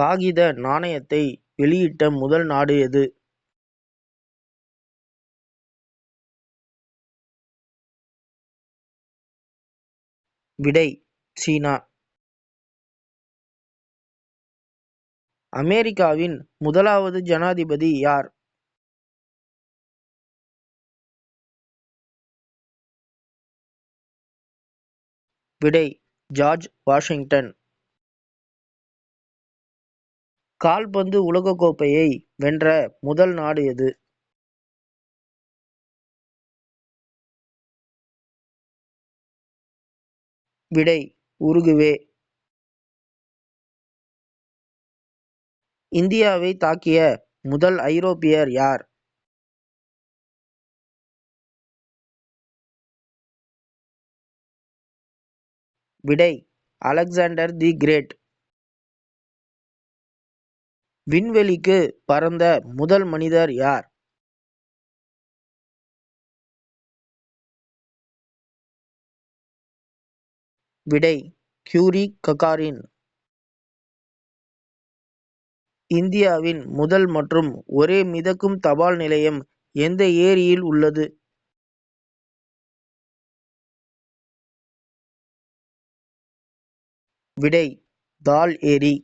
காகித நாணயத்தை வெளியிட்ட முதல் நாடு எது? விடை சீனா. அமெரிக்காவின் முதலாவது ஜனாதிபதி யார்? விடை ஜார்ஜ் வாஷிங்டன். கால்பந்து உலகக்கோப்பையை வென்ற முதல் நாடு எது? விடை உருகுவே. இந்தியாவை தாக்கிய முதல் ஐரோப்பியர் யார்? விடை அலெக்சாண்டர் தி கிரேட். விண்வெளிக்கு பறந்த முதல் மனிதர் யார்? விடை க்யூரி ககாரின். இந்தியாவின் முதல் மற்றும் ஒரே மிதக்கும் தபால் நிலையம் எந்த ஏரியில் உள்ளது? விடை தால் ஏரி.